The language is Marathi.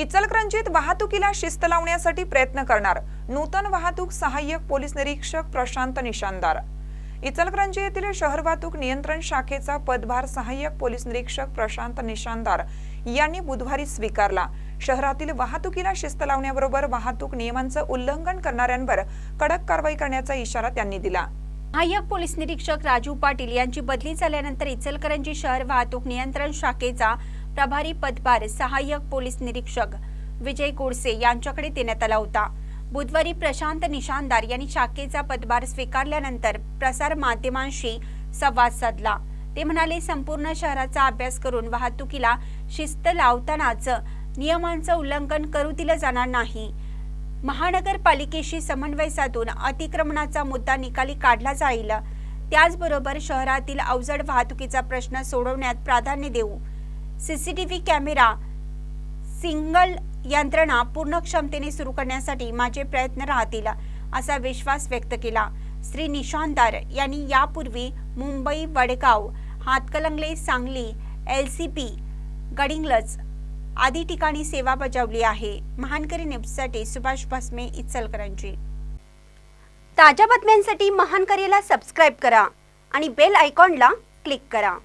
इचलकरंजीत वाहतुकीला शिस्त लावण्यासाठी प्रयत्न करणार नूतन वाहतूक सहाय्यक पोलीस निरीक्षक प्रशांत निशानदार. इचलकरंजी येथील शहर वाहतूक नियंत्रण शाखेचा पदभार सहाय्यक पोलीस निरीक्षक प्रशांत निशानदार यांनी बुधवारी स्वीकारला. शहरातील वाहतुकीला शिस्त लावण्याबरोबर वाहतूक नियमांचं उल्लंघन करणाऱ्यांवर कडक कारवाई करण्याचा इशारा त्यांनी दिला. सहाय्यक पोलीस निरीक्षक राजू पाटील यांची बदली झाल्यानंतर इचलकरंजी शहर वाहतूक नियंत्रण शाखेचा प्रभारी पदभार सहाय्यक पोलीस निरीक्षक विजय गोडसे यांच्याकडे देण्यात आला होता. बुधवारी प्रशांत निशानदार यांनी शाखेचा पदभार स्वीकारल्यानंतर प्रसार माध्यमांशी संवाद साधला. ते म्हणाले संपूर्ण शहराचा अभ्यास करून वाहतुकीला शिस्त लावतानाच नियमांचं उल्लंघन करू दिलं जाणार नाही. महानगरपालिकेशी समन्वय साधून अतिक्रमणाचा मुद्दा निकाली काढला जाईल. त्याचबरोबर शहरातील अवजड वाहतुकीचा प्रश्न सोडवण्यात प्राधान्य देऊ. सीसीटीव्ही कॅमेरा सिंगल यंत्रणा पूर्ण क्षमतेने सुरू करण्यासाठी माझे प्रयत्न राहतील असा विश्वास व्यक्त केला. श्री निशानदार यांनी यापूर्वी Mumbai Vadgaon Hatkanangale Sangli L C P Gadhinglaj आदी ठिकाणी सेवा बजावली आहे. महानकरी न्यूजसाठी सुभाष भस्मे इचलकरंजी. ताज्या बातम्यांसाठी महानकरीला सबस्क्राईब करा आणि बेल आयकॉनला क्लिक करा.